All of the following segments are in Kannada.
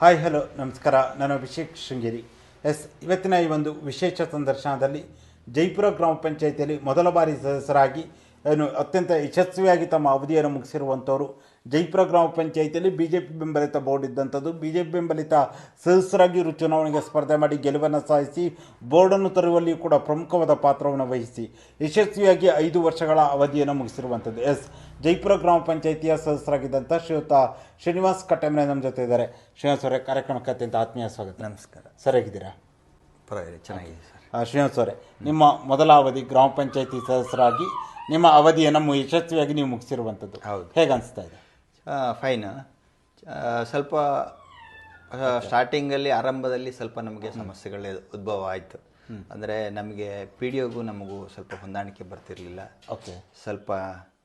ಹಾಯ್, ಹಲೋ, ನಮಸ್ಕಾರ. ನಾನು ಅಭಿಷೇಕ್ ಶೃಂಗೇರಿ. ಎಸ್, ಇವತ್ತಿನ ಈ ಒಂದು ವಿಶೇಷ ಸಂದರ್ಶನದಲ್ಲಿ ಜೈಪುರ ಗ್ರಾಮ ಪಂಚಾಯಿತಿಯಲ್ಲಿ ಮೊದಲ ಬಾರಿ ಸದಸ್ಯರಾಗಿ ಏನು ಅತ್ಯಂತ ಯಶಸ್ವಿಯಾಗಿ ತಮ್ಮ ಅವಧಿಯನ್ನು ಮುಗಿಸಿರುವಂಥವರು ಜೈಪುರ ಗ್ರಾಮ ಪಂಚಾಯಿತಿಯಲ್ಲಿ ಬಿ ಜೆ ಪಿ ಬೆಂಬಲಿತ ಬೋರ್ಡ್ ಇದ್ದಂಥದ್ದು. ಬಿ ಜೆ ಪಿ ಬೆಂಬಲಿತ ಸದಸ್ಯರಾಗಿ ಇವರು ಚುನಾವಣೆಗೆ ಸ್ಪರ್ಧೆ ಮಾಡಿ ಗೆಲುವನ್ನು ಸಾಧಿಸಿ ಬೋರ್ಡನ್ನು ತರುವಲ್ಲಿಯೂ ಕೂಡ ಪ್ರಮುಖವಾದ ಪಾತ್ರವನ್ನು ವಹಿಸಿ ಯಶಸ್ವಿಯಾಗಿ ಐದು ವರ್ಷಗಳ ಅವಧಿಯನ್ನು ಮುಗಿಸಿರುವಂಥದ್ದು. ಎಸ್. ಜೈಪುರ ಗ್ರಾಮ ಪಂಚಾಯಿತಿಯ ಸದಸ್ಯರಾಗಿದ್ದಂಥ ಶ್ರೀಯುತ ಶ್ರೀನಿವಾಸ್ ಕಟ್ಟೆಮನೆ ನಮ್ಮ ಜೊತೆ ಇದ್ದಾರೆ. ಶ್ರೀನಿವಾಸ್ ಅವರೇ ಕಾರ್ಯಕ್ರಮಕ್ಕೆ ಅತ್ಯಂತ ಆತ್ಮೀಯ ಸ್ವಾಗತ. ನಮಸ್ಕಾರ. ಸರಿಯಾಗಿದ್ದೀರಾ? ಪರವಾಗಿಲ್ಲ ಚೆನ್ನಾಗಿದೆ. ಶ್ರೀನಿವಾಸ್ ಅವರೇ ನಿಮ್ಮ ಮೊದಲ ಅವಧಿ ಗ್ರಾಮ ಪಂಚಾಯತಿ ಸದಸ್ಯರಾಗಿ ನಿಮ್ಮ ಅವಧಿಯನ್ನು ಯಶಸ್ವಿಯಾಗಿ ನೀವು ಮುಗಿಸಿರುವಂಥದ್ದು. ಹೌದು. ಹೇಗೆ ಅನಿಸ್ತಾ ಇದೆ? ಫೈನ್ ಸ್ವಲ್ಪ ಸ್ಟಾರ್ಟಿಂಗಲ್ಲಿ ಆರಂಭದಲ್ಲಿ ಸ್ವಲ್ಪ ನಮಗೆ ಸಮಸ್ಯೆಗಳು ಉದ್ಭವ ಆಯಿತು. ಅಂದರೆ ನಮಗೆ ಪಿ ಡಿ ಒಗೂ ನಮಗೂ ಸ್ವಲ್ಪ ಹೊಂದಾಣಿಕೆ ಬರ್ತಿರಲಿಲ್ಲ. ಓಕೆ ಸ್ವಲ್ಪ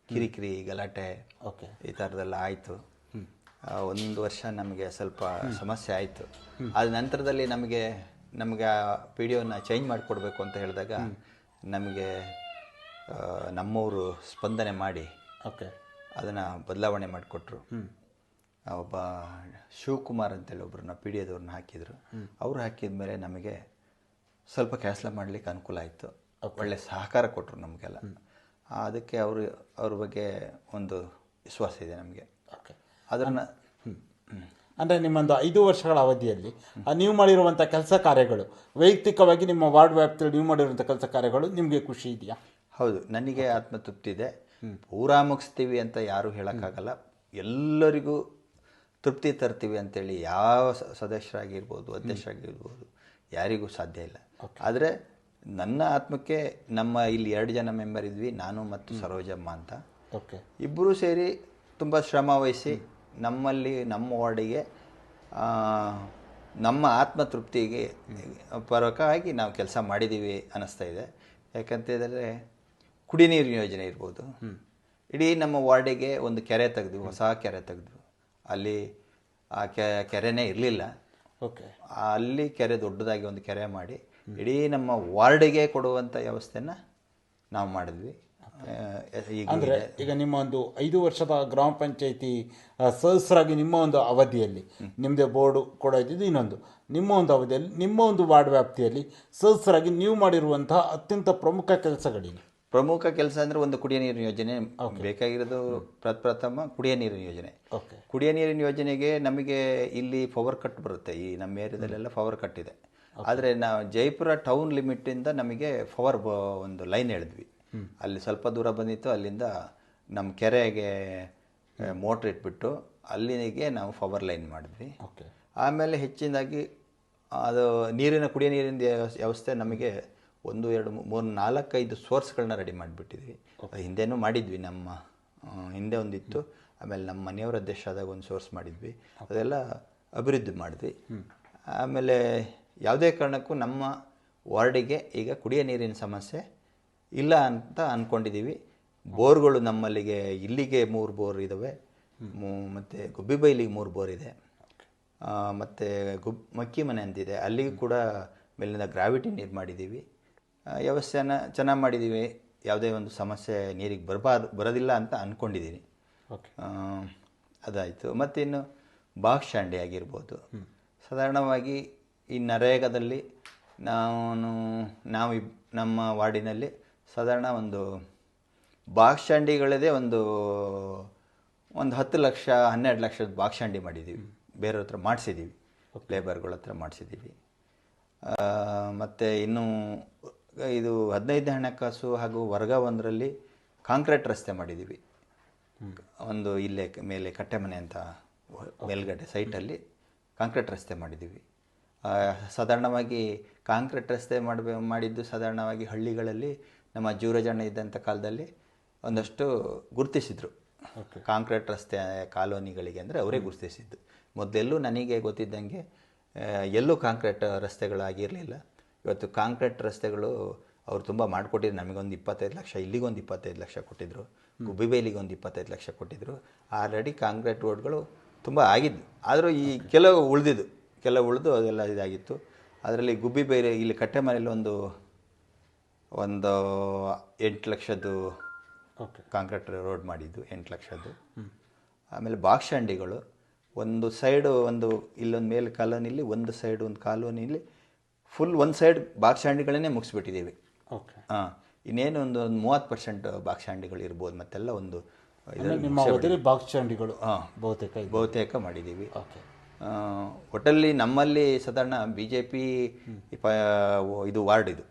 ಕಿರಿಕಿರಿ ಗಲಾಟೆ ಓಕೆ ಈ ಥರದ್ದೆಲ್ಲ ಆಯಿತು. ಒಂದು ವರ್ಷ ನಮಗೆ ಸ್ವಲ್ಪ ಸಮಸ್ಯೆ ಆಯಿತು. ಆದ ನಂತರದಲ್ಲಿ ನಮಗೆ ನಮಗೆ ಪಿ ಡಿ ಒನ ಚೇಂಜ್ ಮಾಡಿಕೊಡ್ಬೇಕು ಅಂತ ಹೇಳಿದಾಗ ನಮಗೆ ಆ, ನಮ್ಮವರು ಸ್ಪಂದನೆ ಮಾಡಿ ಓಕೆ. ಅದನ್ನು ಬದಲಾವಣೆ ಮಾಡಿಕೊಟ್ರು. ಒಬ್ಬ ಶಿವಕುಮಾರ್ ಅಂತೇಳಿ ಒಬ್ಬರನ್ನ ಪಿ ಡಿ ಎದವ್ರನ್ನ ಹಾಕಿದರು ಅವರು ಹಾಕಿದ ಮೇಲೆ ನಮಗೆ ಸ್ವಲ್ಪ ಕ್ಯಾನ್ಸಲ್ ಮಾಡಲಿಕ್ಕೆ ಅನುಕೂಲ ಆಯಿತು. ಒಳ್ಳೆ ಸಹಕಾರ ಕೊಟ್ಟರು ನಮಗೆಲ್ಲ. ಅದಕ್ಕೆ ಅವರು ಅವ್ರ ಬಗ್ಗೆ ಒಂದು ವಿಶ್ವಾಸ ಇದೆ ನಮಗೆ. ಓಕೆ. ಅದನ್ನು ಅಂದರೆ ನಿಮ್ಮೊಂದು ಐದು ವರ್ಷಗಳ ಅವಧಿಯಲ್ಲಿ ನೀವು ಮಾಡಿರುವಂಥ ಕೆಲಸ ಕಾರ್ಯಗಳು ವೈಯಕ್ತಿಕವಾಗಿ ನಿಮ್ಮ ವಾರ್ಡ್ ವ್ಯಾಪ್ತಿಯಲ್ಲಿ ನೀವು ಮಾಡಿರುವಂಥ ಕೆಲಸ ಕಾರ್ಯಗಳು ನಿಮಗೆ ಖುಷಿ ಇದೆಯಾ? ಹೌದು ನನಗೆ ಆತ್ಮತೃಪ್ತಿ ಇದೆ. ಪೂರಾ ಮುಗಿಸ್ತೀವಿ ಅಂತ ಯಾರೂ ಹೇಳೋಕ್ಕಾಗಲ್ಲ. ಎಲ್ಲರಿಗೂ ತೃಪ್ತಿ ತರ್ತೀವಿ ಅಂತೇಳಿ ಯಾವ ಸದಸ್ಯರಾಗಿರ್ಬೋದು ಅಧ್ಯಕ್ಷರಾಗಿರ್ಬೋದು ಯಾರಿಗೂ ಸಾಧ್ಯ ಇಲ್ಲ. ಆದರೆ ನನ್ನ ಆತ್ಮಕ್ಕೆ ನಮ್ಮ ಇಲ್ಲಿ ಎರಡು ಜನ ಮೆಂಬರ್ ಇದ್ವಿ ನಾನು ಮತ್ತು ಸರೋಜಮ್ಮ ಅಂತ. ಓಕೆ ಇಬ್ಬರೂ ಸೇರಿ ತುಂಬ ಶ್ರಮ ವಹಿಸಿ ನಮ್ಮಲ್ಲಿ ನಮ್ಮ ವಾರ್ಡಿಗೆ ನಮ್ಮ ಆತ್ಮತೃಪ್ತಿಗೆ ಪರವಾಗಿ ನಾವು ಕೆಲಸ ಮಾಡಿದ್ದೀವಿ ಅನ್ನಿಸ್ತಾ ಇದೆ. ಯಾಕಂತೇಳಿದ್ರೆ ಕುಡಿ ನೀರಿನ ಯೋಜನೆ ಇರ್ಬೋದು. ಇಡೀ ನಮ್ಮ ವಾರ್ಡಿಗೆ ಒಂದು ಕೆರೆ ತೆಗೆದ್ವಿ ಹೊಸ ಕೆರೆ ತೆಗೆದ್ವಿ. ಅಲ್ಲಿ ಆ ಕೆ ಕೆರೆನೇ ಇರಲಿಲ್ಲ. ಓಕೆ. ಅಲ್ಲಿ ಕೆರೆ ದೊಡ್ಡದಾಗಿ ಒಂದು ಕೆರೆ ಮಾಡಿ ಇಡೀ ನಮ್ಮ ವಾರ್ಡಿಗೆ ಕೊಡುವಂಥ ವ್ಯವಸ್ಥೆನ ನಾವು ಮಾಡಿದ್ವಿ. ಅಂದರೆ ಈಗ ನಿಮ್ಮ ಒಂದು ಐದು ವರ್ಷದ ಗ್ರಾಮ ಪಂಚಾಯಿತಿ ಸದಸ್ಯರಾಗಿ ನಿಮ್ಮ ಒಂದು ಅವಧಿಯಲ್ಲಿ ನಿಮ್ಮದೇ ಬೋರ್ಡು ಕೂಡ ಇದ್ದಿದ್ದು ಇನ್ನೊಂದು. ನಿಮ್ಮ ಒಂದು ಅವಧಿಯಲ್ಲಿ ನಿಮ್ಮ ಒಂದು ವಾರ್ಡ್ ವ್ಯಾಪ್ತಿಯಲ್ಲಿ ಸದಸ್ಯರಾಗಿ ನೀವು ಮಾಡಿರುವಂತಹ ಅತ್ಯಂತ ಪ್ರಮುಖ ಕೆಲಸಗಳಿವೆ ಪ್ರಮುಖ ಕೆಲಸ ಅಂದರೆ ಒಂದು ಕುಡಿಯ ನೀರಿನ ಯೋಜನೆ. ಬೇಕಾಗಿರೋದು ಪ್ರಪ್ರಥಮ ಕುಡಿಯ ನೀರಿನ ಯೋಜನೆ. ಓಕೆ ಕುಡಿಯ ನೀರಿನ ಯೋಜನೆಗೆ ನಮಗೆ ಇಲ್ಲಿ ಪವರ್ ಕಟ್ ಬರುತ್ತೆ. ಈ ನಮ್ಮ ಏರಿಯಾದಲ್ಲೆಲ್ಲ ಪವರ್ ಕಟ್ ಇದೆ. ಆದರೆ ನಾವು ಜೈಪುರ ಟೌನ್ ಲಿಮಿಟಿಂದ ನಮಗೆ ಪವರ್ ಒಂದು ಲೈನ್ ಎಳೆದ್ವಿ ಅಲ್ಲಿ ಸ್ವಲ್ಪ ದೂರ ಬಂದಿತ್ತು ಅಲ್ಲಿಂದ ನಮ್ಮ ಕೆರೆಗೆ ಮೋಟ್ರ್ ಇಟ್ಬಿಟ್ಟು ಅಲ್ಲಿಗೆ ನಾವು ಪವರ್ ಲೈನ್ ಮಾಡಿದ್ವಿ. ಆಮೇಲೆ ಹೆಚ್ಚಿನದಾಗಿ ಅದು ನೀರಿನ ಕುಡಿಯ ನೀರಿನ ವ್ಯವಸ್- ವ್ಯವಸ್ಥೆ ನಮಗೆ ಒಂದು ಎರಡು ಮೂರು ನಾಲ್ಕೈದು ಸೋರ್ಸ್ಗಳನ್ನ ರೆಡಿ ಮಾಡಿಬಿಟ್ಟಿದ್ವಿ. ಹಿಂದೆನೂ ಮಾಡಿದ್ವಿ ನಮ್ಮ ಹಿಂದೆ ಒಂದಿತ್ತು. ಆಮೇಲೆ ನಮ್ಮ ಮನೆಯವರ ಅಧ್ಯಕ್ಷ ಆದಾಗ ಒಂದು ಸೋರ್ಸ್ ಮಾಡಿದ್ವಿ. ಅದೆಲ್ಲ ಅಭಿವೃದ್ಧಿ ಮಾಡಿದ್ವಿ. ಆಮೇಲೆ ಯಾವುದೇ ಕಾರಣಕ್ಕೂ ನಮ್ಮ ವಾರ್ಡಿಗೆ ಈಗ ಕುಡಿಯ ನೀರಿನ ಸಮಸ್ಯೆ ಇಲ್ಲ ಅಂತ ಅಂದ್ಕೊಂಡಿದ್ದೀವಿ ಬೋರ್ಗಳು ನಮ್ಮಲ್ಲಿಗೆ ಇಲ್ಲಿಗೆ ಮೂರು ಬೋರ್ ಇದ್ದಾವೆ ಮತ್ತು ಮತ್ತೆ ಗುಬ್ಬಿಬೈಲಿಗೆ ಮೂರು ಬೋರ್ ಇದೆ. ಮತ್ತು ಮತ್ತೆ ಗುಬ್ ಮಕ್ಕಿ ಮನೆ ಅಂತಿದೆ. ಅಲ್ಲಿಗೂ ಕೂಡ ಮೇಲಿಂದ ಗ್ರಾವಿಟಿ ನೀರು ಮಾಡಿದ್ದೀವಿ ವ್ಯವಸ್ಥೆನ ಚೆನ್ನಾಗಿ ಮಾಡಿದ್ದೀವಿ ಯಾವುದೇ ಒಂದು ಸಮಸ್ಯೆ ನೀರಿಗೆ ಬರಬಾರ್ದು ಬರೋದಿಲ್ಲ ಅಂತ ಅಂದ್ಕೊಂಡಿದ್ದೀನಿ ಅದಾಯಿತು. ಮತ್ತಿನ್ನು ಬಾಕ್ಶಾಂಡಿ ಆಗಿರ್ಬೋದು. ಸಾಧಾರಣವಾಗಿ ಈ ನರೇಗಾದಲ್ಲಿ ನಾನು ನಾವು ನಮ್ಮ ವಾರ್ಡಿನಲ್ಲಿ ಸಾಧಾರಣ ಒಂದು ಬಾಕ್ಷಾಂಡಿಗಳದೇ ಒಂದು ಒಂದು ಹತ್ತು ಲಕ್ಷ ಹನ್ನೆರಡು ಲಕ್ಷದ ಬಾಕ್ಷಾಂಡಿ ಮಾಡಿದ್ದೀವಿ. ಬೇರೆಯವ್ರ ಹತ್ರ ಮಾಡಿಸಿದ್ದೀವಿ. ಲೇಬರ್ಗಳ ಹತ್ರ ಮಾಡಿಸಿದ್ದೀವಿ. ಮತ್ತು ಇನ್ನು ಇದು ಹದಿನೈದನೇ ಹಣಕಾಸು ಹಾಗೂ ವರ್ಗ ಒಂದರಲ್ಲಿ ಕಾಂಕ್ರೀಟ್ ರಸ್ತೆ ಮಾಡಿದ್ದೀವಿ. ಒಂದು ಇಲ್ಲೇ ಮೇಲೆ ಮೇಲೆ ಕಟ್ಟೆಮನೆ ಅಂತ ಮೇಲ್ಗಡೆ ಸೈಟಲ್ಲಿ ಕಾಂಕ್ರೀಟ್ ರಸ್ತೆ ಮಾಡಿದ್ದೀವಿ. ಸಾಧಾರಣವಾಗಿ ಕಾಂಕ್ರೀಟ್ ರಸ್ತೆ ಮಾಡಬೇ ಮಾಡಿದ್ದು ಸಾಧಾರಣವಾಗಿ ಹಳ್ಳಿಗಳಲ್ಲಿ ನಮ್ಮ ಜೂರಜಣ್ಣ ಇದ್ದಂಥ ಕಾಲದಲ್ಲಿ ಒಂದಷ್ಟು ಗುರುತಿಸಿದ್ರು. ಕಾಂಕ್ರೀಟ್ ರಸ್ತೆ ಕಾಲೋನಿಗಳಿಗೆ ಅಂದರೆ ಅವರೇ ಗುರುತಿಸಿದ್ದು. ಮೊದಲೆಲ್ಲೂ ನನಗೆ ಗೊತ್ತಿದ್ದಂಗೆ ಎಲ್ಲೂ ಕಾಂಕ್ರೀಟ್ ರಸ್ತೆಗಳಾಗಿರಲಿಲ್ಲ. ಇವತ್ತು ಕಾಂಕ್ರೀಟ್ ರಸ್ತೆಗಳು ಅವ್ರು ತುಂಬ ಮಾಡಿಕೊಟ್ಟಿದ್ರು. ನಮಗೊಂದು ಇಪ್ಪತ್ತೈದು ಲಕ್ಷ ಇಲ್ಲಿಗೊಂದು ಇಪ್ಪತ್ತೈದು ಲಕ್ಷ ಕೊಟ್ಟಿದ್ದರು ಗುಬ್ಬಿಬೇಲಿಗೆ ಒಂದು ಇಪ್ಪತ್ತೈದು ಲಕ್ಷ ಕೊಟ್ಟಿದ್ದರು ಆಲ್ರೆಡಿ ಕಾಂಕ್ರೀಟ್ ರೋಡ್ಗಳು ತುಂಬ ಆಗಿದ್ದು ಆದರೂ ಈ ಕೆಲವು ಉಳಿದಿದ್ದು. ಕೆಲವು ಉಳಿದು ಅದೆಲ್ಲ ಇದಾಗಿತ್ತು. ಅದರಲ್ಲಿ ಗುಬ್ಬಿಬೇಲಿ ಇಲ್ಲಿ ಕಟ್ಟೆ ಮನೆಯಲ್ಲಿ ಒಂದು ಒಂದು ಎಂಟು ಲಕ್ಷದ್ದು ಓಕೆ ಕಾಂಕ್ರೀಟ್ ರೋಡ್ ಮಾಡಿದ್ದು ಎಂಟು ಲಕ್ಷದ್ದು. ಆಮೇಲೆ ಬಾಕ್ಶಂಡಿಗಳು ಒಂದು ಸೈಡು ಒಂದು ಇಲ್ಲೊಂದು ಮೇಲೆ ಕಾಲೋನಿಲಿ ಒಂದು ಸೈಡ್ ಒಂದು ಕಾಲೋನಿಲಿ ಫುಲ್ ಒಂದು ಸೈಡ್ ಬಾಕ್ಷಾಂಡಿಗಳನ್ನೇ ಮುಗಿಸ್ಬಿಟ್ಟಿದ್ದೀವಿ ಓಕೆ ಹಾಂ ಇನ್ನೇನು ಒಂದು ಒಂದು ಮೂವತ್ತು ಪರ್ಸೆಂಟ್ ಬಾಕ್ಷಾಂಡಿಗಳು ಇರ್ಬೋದು ಮತ್ತೆಲ್ಲ ಒಂದು ಚಂಡಿಗಳು ಹಾಂ ಬಹುತೇಕ ಬಹುತೇಕ ಮಾಡಿದ್ದೀವಿ ಓಕೆ ಹೋಟೆಲ್ಲಿ ಒಟ್ಟಲ್ಲಿ ನಮ್ಮಲ್ಲಿ ಸಾಧಾರಣ ಬಿ ಜೆ ಪಿ ಇದು ವಾರ್ಡ್ ಇದು.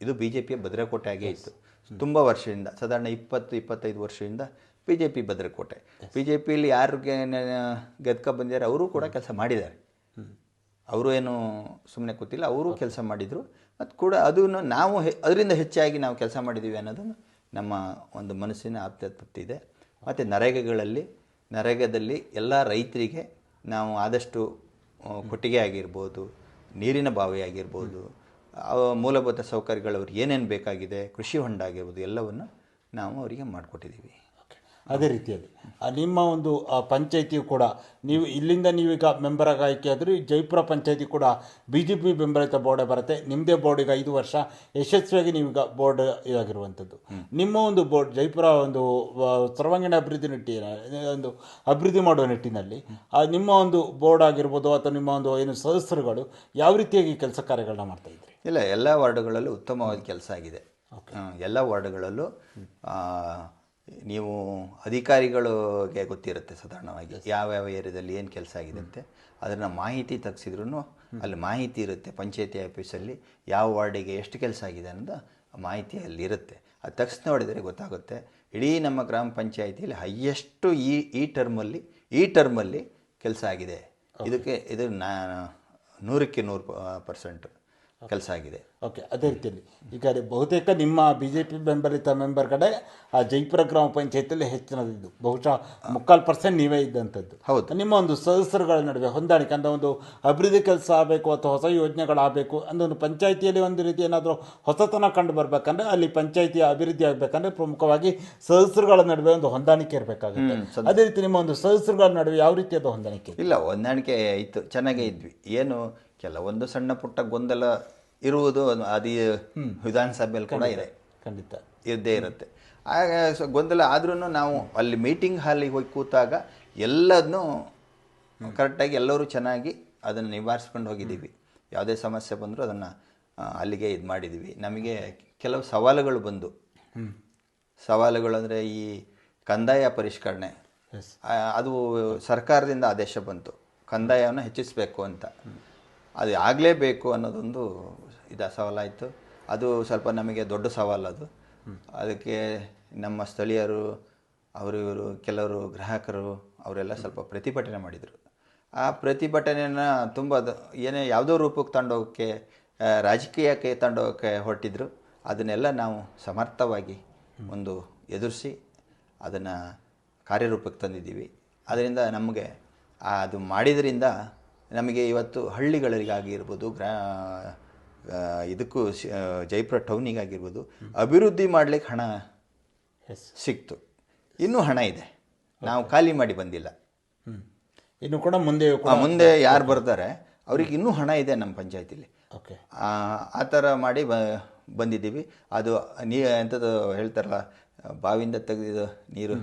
ಇದು ಬಿ ಜೆ ಪಿಯ ಭದ್ರಕೋಟೆ ಆಗೇ ಇತ್ತು. ತುಂಬ ವರ್ಷದಿಂದ ಸಾಧಾರಣ ಇಪ್ಪತ್ತು ಇಪ್ಪತ್ತೈದು ವರ್ಷದಿಂದ ಬಿ ಜೆ ಪಿ ಭದ್ರಕೋಟೆ ಬಿ ಜೆ ಪಿಯಲ್ಲಿ ಯಾರು ಗೆದ್ಕ ಬಂದಿದ್ದಾರೆ ಅವರು ಕೂಡ ಕೆಲಸ ಮಾಡಿದ್ದಾರೆ. ಅವರು ಏನು ಸುಮ್ಮನೆ ಕೂತಿಲ್ಲ ಅವರು ಕೆಲಸ ಮಾಡಿದರು. ಮತ್ತು ಕೂಡ ಅದನ್ನು ನಾವು ಅದರಿಂದ ಹೆಚ್ಚಾಗಿ ನಾವು ಕೆಲಸ ಮಾಡಿದ್ದೀವಿ ಅನ್ನೋದನ್ನು ನಮ್ಮ ಒಂದು ಮನಸ್ಸಿನ ಆಪ್ತತೃಪ್ತಿ ಇದೆ. ಮತ್ತು ನರೇಗಗಳಲ್ಲಿ ನರೇಗದಲ್ಲಿ ಎಲ್ಲ ರೈತರಿಗೆ ನಾವು ಆದಷ್ಟು ಕೊಟ್ಟಿಗೆ ಆಗಿರ್ಬೋದು ನೀರಿನ ಬಾವಿ ಆಗಿರ್ಬೋದು ಮೂಲಭೂತ ಸೌಕರ್ಯಗಳು ಅವ್ರಿಗೆ ಏನೇನು ಬೇಕಾಗಿದೆ ಕೃಷಿ ಹೊಂಡ ಆಗಿರ್ಬೋದು ಎಲ್ಲವನ್ನು ನಾವು ಅವರಿಗೆ ಮಾಡಿಕೊಟ್ಟಿದ್ದೀವಿ ಓಕೆ. ಅದೇ ರೀತಿಯಲ್ಲಿ. ನಿಮ್ಮ ಒಂದು ಪಂಚಾಯಿತಿಯು ಕೂಡ ನೀವು ಇಲ್ಲಿಂದ ನೀವೀಗ ಮೆಂಬರ್ ಆಗಿ ಆಯ್ಕೆ ಆದರೂ ಈ ಜೈಪುರ ಪಂಚಾಯಿತಿ ಕೂಡ ಬಿ ಜೆ ಪಿ ಬೆಂಬಲಿತ ಬೋರ್ಡೇ ಬರುತ್ತೆ. ನಿಮ್ಮದೇ ಬೋರ್ಡ್ ಈಗ ಐದು ವರ್ಷ ಯಶಸ್ವಿಯಾಗಿ ನೀವೀಗ ಬೋರ್ಡ್ ಇದಾಗಿರುವಂಥದ್ದು. ನಿಮ್ಮ ಒಂದು ಬೋರ್ಡ್ ಜೈಪುರ ಒಂದು ಸರ್ವಾಂಗೀಣ ಅಭಿವೃದ್ಧಿ ನಿಟ್ಟಿನ ಒಂದು ಅಭಿವೃದ್ಧಿ ಮಾಡುವ ನಿಟ್ಟಿನಲ್ಲಿ ಆ, ನಿಮ್ಮ ಒಂದು ಬೋರ್ಡ್ ಆಗಿರ್ಬೋದು ಅಥವಾ ನಿಮ್ಮ ಒಂದು ಏನು ಸದಸ್ಯರುಗಳು ಯಾವ ರೀತಿಯಾಗಿ ಕೆಲಸ ಕಾರ್ಯಗಳನ್ನ ಮಾಡ್ತಾ ಇದ್ರಿ? ಇಲ್ಲ ಎಲ್ಲ ವಾರ್ಡುಗಳಲ್ಲೂ ಉತ್ತಮವಾದ ಕೆಲಸ ಆಗಿದೆ. ಎಲ್ಲ ವಾರ್ಡುಗಳಲ್ಲೂ ನೀವು ಅಧಿಕಾರಿಗಳಿಗೆ ಗೊತ್ತಿರುತ್ತೆ ಸಾಧಾರಣವಾಗಿ ಯಾವ್ಯಾವ ಏರಿಯಾದಲ್ಲಿ ಏನು ಕೆಲಸ ಆಗಿದೆ ಅಂತೆ. ಅದನ್ನು ಮಾಹಿತಿ ತೆಗ್ಸಿದ್ರೂ ಅಲ್ಲಿ ಮಾಹಿತಿ ಇರುತ್ತೆ ಪಂಚಾಯತಿ ಆಫೀಸಲ್ಲಿ ಯಾವ ವಾರ್ಡಿಗೆ ಎಷ್ಟು ಕೆಲಸ ಆಗಿದೆ ಅನ್ನೋದು ಮಾಹಿತಿ ಅಲ್ಲಿ ಇರುತ್ತೆ. ಅದು ತಕ್ಷಣ ನೋಡಿದರೆ ಗೊತ್ತಾಗುತ್ತೆ. ಇಡೀ ನಮ್ಮ ಗ್ರಾಮ ಪಂಚಾಯತಿಯಲ್ಲಿ ಹೈಯೆಸ್ಟು ಈ ಈ ಟರ್ಮಲ್ಲಿ ಈ ಟರ್ಮಲ್ಲಿ ಕೆಲಸ ಆಗಿದೆ. ಇದಕ್ಕೆ ಇದು ನಾ ನೂರಕ್ಕೆ ನೂರು ಪರ್ಸೆಂಟ್. ಕೆಲಸ ಆಗಿದೆ. ಓಕೆ ಅದೇ ರೀತಿಯಲ್ಲಿ ಈಗ ಬಹುತೇಕ ನಿಮ್ಮ ಬಿ ಜೆ ಪಿ ಬೆಂಬಲಿತ ಮೆಂಬರ್ ಕಡೆ ಆ ಜೈಪುರ ಗ್ರಾಮ ಪಂಚಾಯತಿಯಲ್ಲಿ ಹೆಚ್ಚಿನದಿದ್ದು ಬಹುಶಃ ಮುಕ್ಕಾಲು ಪರ್ಸೆಂಟ್ ನೀವೇ ಇದ್ದಂಥದ್ದು. ಹೌದು. ನಿಮ್ಮ ಒಂದು ಸದಸ್ಯರುಗಳ ನಡುವೆ ಹೊಂದಾಣಿಕೆ ಅಂದರೆ ಒಂದು ಅಭಿವೃದ್ಧಿ ಕೆಲಸ ಆಗಬೇಕು ಅಥವಾ ಹೊಸ ಯೋಜನೆಗಳಾಗಬೇಕು ಅಂದರೆ ಒಂದು ಪಂಚಾಯಿತಿಯಲ್ಲಿ ಒಂದು ರೀತಿ ಏನಾದರೂ ಹೊಸತನ ಕಂಡು ಬರಬೇಕಂದ್ರೆ ಅಲ್ಲಿ ಪಂಚಾಯಿತಿಯ ಅಭಿವೃದ್ಧಿ ಆಗಬೇಕಂದ್ರೆ ಪ್ರಮುಖವಾಗಿ ಸದಸ್ಯರುಗಳ ನಡುವೆ ಒಂದು ಹೊಂದಾಣಿಕೆ ಇರಬೇಕಾಗುತ್ತೆ. ಅದೇ ರೀತಿ ನಿಮ್ಮ ಒಂದು ಸದಸ್ಯರುಗಳ ನಡುವೆ ಯಾವ ರೀತಿಯಾದ ಹೊಂದಾಣಿಕೆ ಇಲ್ಲ ಹೊಂದಾಣಿಕೆ ಇತ್ತು ಚೆನ್ನಾಗೇ ಇದ್ವಿ. ಏನು ಕೆಲವೊಂದು ಸಣ್ಣ ಪುಟ್ಟ ಗೊಂದಲ ಇರುವುದು ಅದು ವಿಧಾನಸಭೆಯಲ್ಲಿ ಕೂಡ ಇದೆ. ಖಂಡಿತ. ಇದ್ದೇ ಇರುತ್ತೆ. ಆಗ ಗೊಂದಲ ಆದ್ರೂ ನಾವು ಅಲ್ಲಿ ಮೀಟಿಂಗ್ ಹಾಲಿಗೆ ಹೋಗಿ ಕೂತಾಗ ಎಲ್ಲದನ್ನೂ ಕರೆಕ್ಟಾಗಿ ಎಲ್ಲರೂ ಚೆನ್ನಾಗಿ ಅದನ್ನು ನಿವಾರಿಸ್ಕೊಂಡು ಹೋಗಿದ್ದೀವಿ. ಯಾವುದೇ ಸಮಸ್ಯೆ ಬಂದರೂ ಅದನ್ನು ಅಲ್ಲಿಗೆ ಇದು ಮಾಡಿದ್ದೀವಿ. ನಮಗೆ ಕೆಲವು ಸವಾಲುಗಳು ಬಂದು. ಸವಾಲುಗಳು ಅಂದರೆ ಈ ಕಂದಾಯ ಪರಿಷ್ಕರಣೆ. ಅದು ಸರ್ಕಾರದಿಂದ ಆದೇಶ ಬಂತು. ಕಂದಾಯವನ್ನು ಹೆಚ್ಚಿಸಬೇಕು ಅಂತ. ಅದು ಆಗಲೇಬೇಕು ಅನ್ನೋದೊಂದು ಇದು ಸವಾಲಾಯಿತು ಅದು ಸ್ವಲ್ಪ ನಮಗೆ ದೊಡ್ಡ ಸವಾಲು ಅದು. ಅದಕ್ಕೆ ನಮ್ಮ ಸ್ಥಳೀಯರು ಅವರಿವರು ಕೆಲವರು ಗ್ರಾಹಕರು ಅವರೆಲ್ಲ ಸ್ವಲ್ಪ ಪ್ರತಿಭಟನೆ ಮಾಡಿದರು. ಆ ಪ್ರತಿಭಟನೆಯನ್ನು ತುಂಬ ಏನೇ ಯಾವುದೋ ರೂಪಕ್ಕೆ ತಗೊಂಡೋಗೋಕ್ಕೆ ಆ, ರಾಜಕೀಯಕ್ಕೆ ತಗೊಂಡೋಗೋಕ್ಕೆ ಹೊರಟಿದ್ರು. ಅದನ್ನೆಲ್ಲ ನಾವು ಸಮರ್ಥವಾಗಿ ಒಂದು ಎದುರಿಸಿ ಅದನ್ನು ಕಾರ್ಯರೂಪಕ್ಕೆ ತಂದಿದ್ದೀವಿ. ಅದರಿಂದ ನಮಗೆ ಅದು ಮಾಡಿದ್ರಿಂದ ನಮಗೆ ಇವತ್ತು ಹಳ್ಳಿಗಳಿಗಾಗಿರ್ಬೋದು ಗ್ರಾ ಇದಕ್ಕೂ ಜೈಪುರ ಟೌನಿಗಾಗಿರ್ಬೋದು ಅಭಿವೃದ್ಧಿ ಮಾಡಲಿಕ್ಕೆ ಹಣ ಸಿಕ್ತು. ಇನ್ನೂ ಹಣ ಇದೆ. ನಾವು ಖಾಲಿ ಮಾಡಿ ಬಂದಿಲ್ಲ. ಹ್ಞೂ ಇನ್ನು ಕೂಡ ಮುಂದೆ ಮುಂದೆ ಯಾರು ಬರ್ತಾರೆ ಅವ್ರಿಗೆ ಇನ್ನೂ ಹಣ ಇದೆ ನಮ್ಮ ಪಂಚಾಯತಿಲಿ. ಓಕೆ ಆ ಥರ ಮಾಡಿ ಬ ಬಂದಿದ್ದೀವಿ. ಅದು ನೀ ಎಂಥದ್ದು ಹೇಳ್ತಾರಲ್ಲ ಬಾವಿಯಿಂದ ತೆಗೆದಿದ್ದು ನೀರು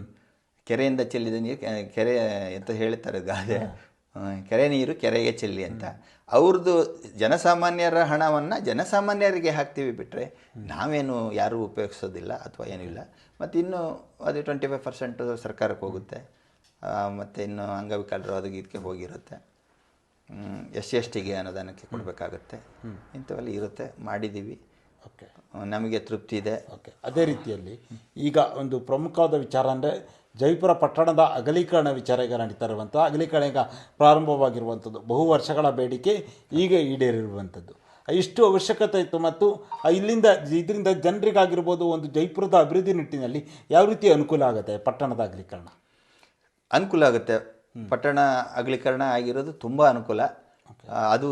ಕೆರೆಯಿಂದ ಚೆಲ್ಲಿದ ನೀರು ಕೆರೆ ಎಂತ ಹೇಳ್ತಾರೆ ಗಾದೆ. ಕೆರೆ ನೀರು ಕೆರೆಗೆ ಚೆಲ್ಲಿ ಅಂತ. ಅವ್ರದ್ದು ಜನಸಾಮಾನ್ಯರ ಹಣವನ್ನು ಜನಸಾಮಾನ್ಯರಿಗೆ ಹಾಕ್ತೀವಿ ಬಿಟ್ಟರೆ ನಾವೇನು ಯಾರೂ ಉಪಯೋಗಿಸೋದಿಲ್ಲ ಅಥವಾ ಏನೂ ಇಲ್ಲ. ಮತ್ತು ಇನ್ನು ಅದು ಟ್ವೆಂಟಿ ಫೈವ್ ಪರ್ಸೆಂಟು ಸರ್ಕಾರಕ್ಕೆ ಹೋಗುತ್ತೆ. ಮತ್ತು ಇನ್ನು ಅಂಗವಿಕಲರು ಅದಕ್ಕೆ ಇದಕ್ಕೆ ಹೋಗಿರುತ್ತೆ. ಎಸ್ ಸಿ ಎಸ್ ಟಿಗೆ ಅನುದಾನಕ್ಕೆ ಕೊಡಬೇಕಾಗುತ್ತೆ. ಇಂಥವೆಲ್ಲ ಇರುತ್ತೆ ಮಾಡಿದ್ದೀವಿ. ನಮಗೆ ತೃಪ್ತಿ ಇದೆ. ಓಕೆ ಅದೇ ರೀತಿಯಲ್ಲಿ ಈಗ ಒಂದು ಪ್ರಮುಖವಾದ ವಿಚಾರ ಅಂದರೆ ಜೈಪುರ ಪಟ್ಟಣದ ಅಗಲೀಕರಣ ವಿಚಾರ ಈಗ ನಡೀತಾ ಇರುವಂಥ ಅಗಲೀಕರಣ ಈಗ ಪ್ರಾರಂಭವಾಗಿರುವಂಥದ್ದು. ಬಹು ವರ್ಷಗಳ ಬೇಡಿಕೆ ಈಗ ಈಡೇರಿರುವಂಥದ್ದು. ಇಷ್ಟು ಅವಶ್ಯಕತೆ ಇತ್ತು ಮತ್ತು ಇಲ್ಲಿಂದ ಇದರಿಂದ ಜನರಿಗಾಗಿರ್ಬೋದು ಒಂದು ಜೈಪುರದ ಅಭಿವೃದ್ಧಿ ನಿಟ್ಟಿನಲ್ಲಿ ಯಾವ ರೀತಿ ಅನುಕೂಲ ಆಗುತ್ತೆ ಪಟ್ಟಣದ ಅಗಲೀಕರಣ? ಅನುಕೂಲ ಆಗುತ್ತೆ. ಪಟ್ಟಣ ಅಗಲೀಕರಣ ಆಗಿರೋದು ತುಂಬ ಅನುಕೂಲ. ಅದು